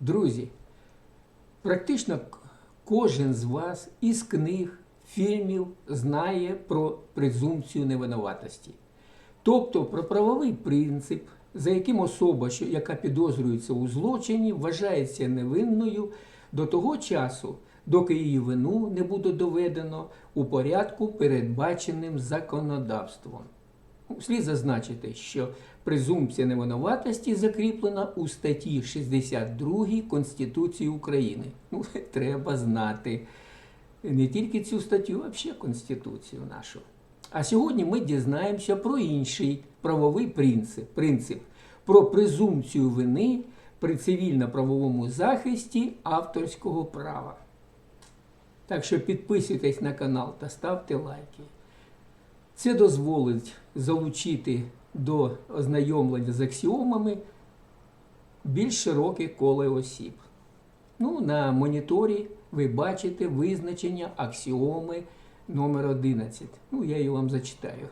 Друзі, практично кожен з вас із книг, фільмів знає про презумпцію невинуватості. Тобто про правовий принцип, за яким особа, яка підозрюється у злочині, вважається невинною до того часу, доки її вину не буде доведено у порядку, передбаченим законодавством. Ну, Слід зазначити, що презумпція невинуватості закріплена у статті 62 Конституції України. Ну, треба знати не тільки цю статтю, а взагалі Конституцію нашу. А сьогодні ми дізнаємося про інший правовий принцип, принцип про презумпцію вини при цивільно-правовому захисті авторського права. Так що підписуйтесь на канал та ставте лайки. Це дозволить залучити до ознайомлення з аксіомами більш широке коло осіб. Ну, на моніторі ви бачите визначення аксіоми номер 11. Ну, я її вам зачитаю.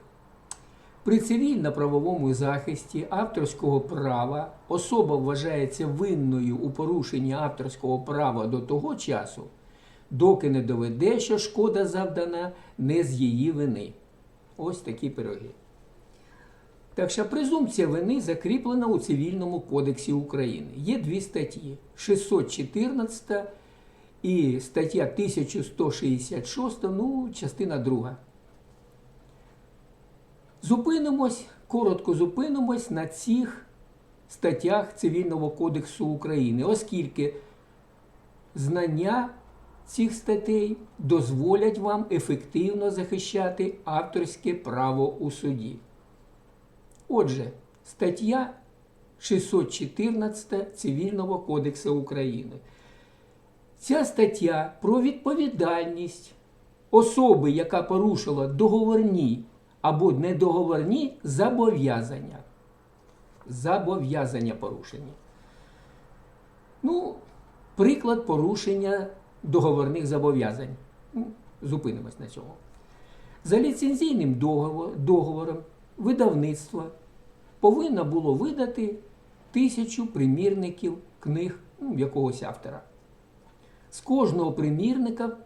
При цивільно-правовому захисті авторського права особа вважається винною у порушенні авторського права до того часу, доки не доведе, що шкода завдана не з її вини. Ось такі пироги. Так що презумпція вини закріплена у Цивільному кодексі України. Є дві статті: 614 і стаття 1166, ну, частина друга. Зупинимось, коротко зупинимось на цих статтях Цивільного кодексу України, оскільки знання цих статей дозволять вам ефективно захищати авторське право у суді. Отже, стаття 614 Цивільного кодексу України. Ця стаття про відповідальність особи, яка порушила договорні або недоговорні зобов'язання. Зобов'язання порушені. Ну, приклад порушення договорних зобов'язань. Зупинимось на цьому. За ліцензійним договором видавництво повинно було видати тисячу примірників книг ну, якогось автора. З кожного примірника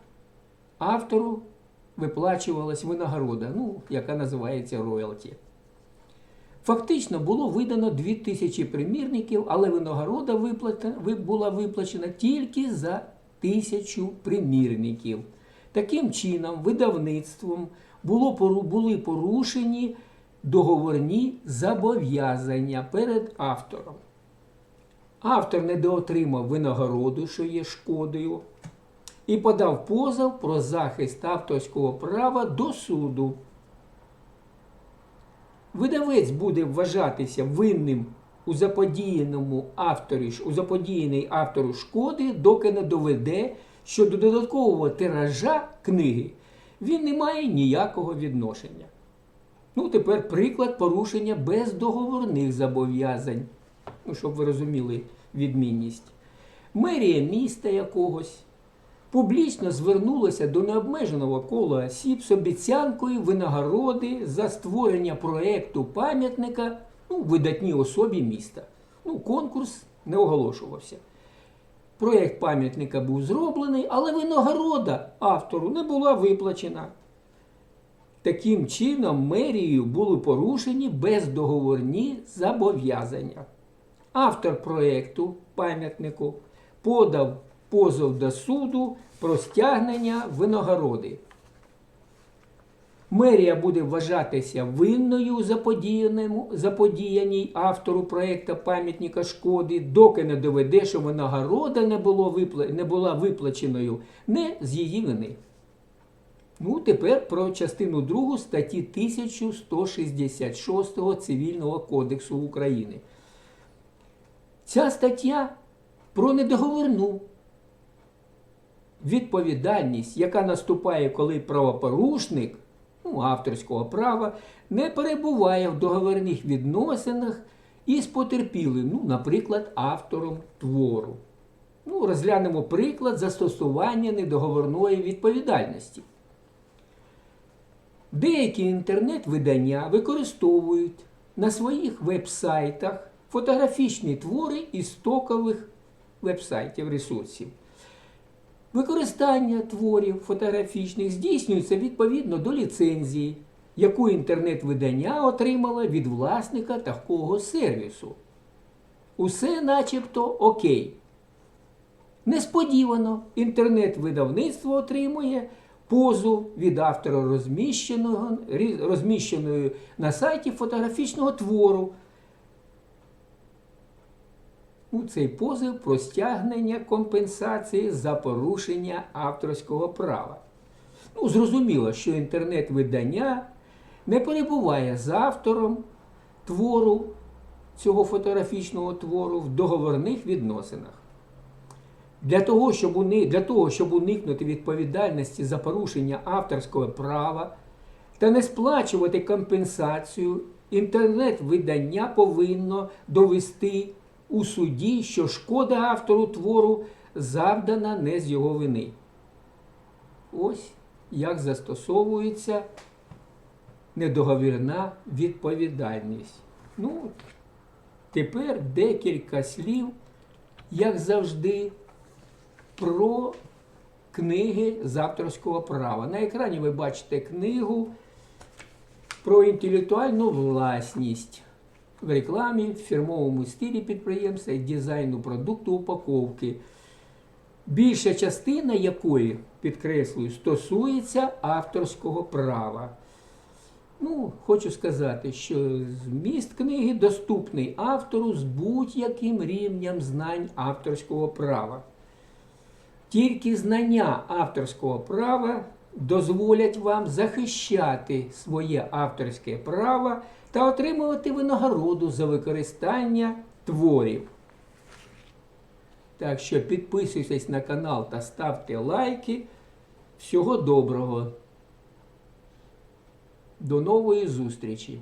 автору виплачувалась винагорода, ну, яка називається роялті. Фактично було видано 2000 примірників, але винагорода була виплачена тільки за тисячу примірників. Таким чином, видавництвом було, були порушені договорні зобов'язання перед автором. Автор недоотримав винагороду, що є шкодою, і подав позов про захист авторського права до суду. Видавець буде вважатися винним у заподіяному авторі, у заподіяній автору шкоди, доки не доведе, що до додаткового тиража книги він не має ніякого відношення. Ну, тепер приклад порушення бездоговорних зобов'язань. Ну, щоб ви розуміли відмінність. Мерія міста якогось публічно звернулася до необмеженого кола осіб з обіцянкою винагороди за створення проекту пам'ятника ну, видатній особі міста. Ну, конкурс не оголошувався. Проект пам'ятника був зроблений, але винагорода автору не була виплачена. Таким чином, мерією були порушені бездоговорні зобов'язання. Автор проєкту пам'ятнику подав позов до суду про стягнення винагороди. Мерія буде вважатися винною заподіяній автору проєкту пам'ятника шкоди, доки не доведе, що винагорода не, було випла- не була виплаченою не з її вини. Ну, тепер про частину 2 статті 1166 Цивільного кодексу України. Ця стаття про недоговорну відповідальність, яка наступає, коли правопорушник ну, авторського права не перебуває в договірних відносинах із потерпілим, ну, наприклад, автором твору. Ну, розглянемо приклад застосування недоговорної відповідальності. Деякі інтернет-видання використовують на своїх веб-сайтах фотографічні твори із стокових веб-сайтів, ресурсів. Використання творів фотографічних здійснюється відповідно до ліцензії, яку інтернет-видання отримало від власника такого сервісу. Усе начебто окей. Несподівано інтернет-видавництво отримує позов від автора розміщеної на сайті фотографічного твору. У цей позов про стягнення компенсації за порушення авторського права. Ну, зрозуміло, що інтернет-видання не перебуває з автором твору цього фотографічного твору в договорних відносинах. Для того, щоб уни... Для того, щоб уникнути відповідальності за порушення авторського права та не сплачувати компенсацію, інтернет-видання повинно довести у суді, що шкода автору твору завдана не з його вини. Ось як застосовується недоговірна відповідальність. Ну, тепер декілька слів, як завжди, про книги з авторського права. На екрані ви бачите книгу про інтелектуальну власність в рекламі, в фірмовому стилі підприємства і дизайну продукту упаковки. Більша частина якої, підкреслюю, стосується авторського права. Ну, хочу сказати, що зміст книги доступний автору з будь-яким рівнем знань авторського права. Тільки знання авторського права дозволять вам захищати своє авторське право та отримувати винагороду за використання творів. Так що підписуйтесь на канал та ставте лайки. Всього доброго. До нової зустрічі!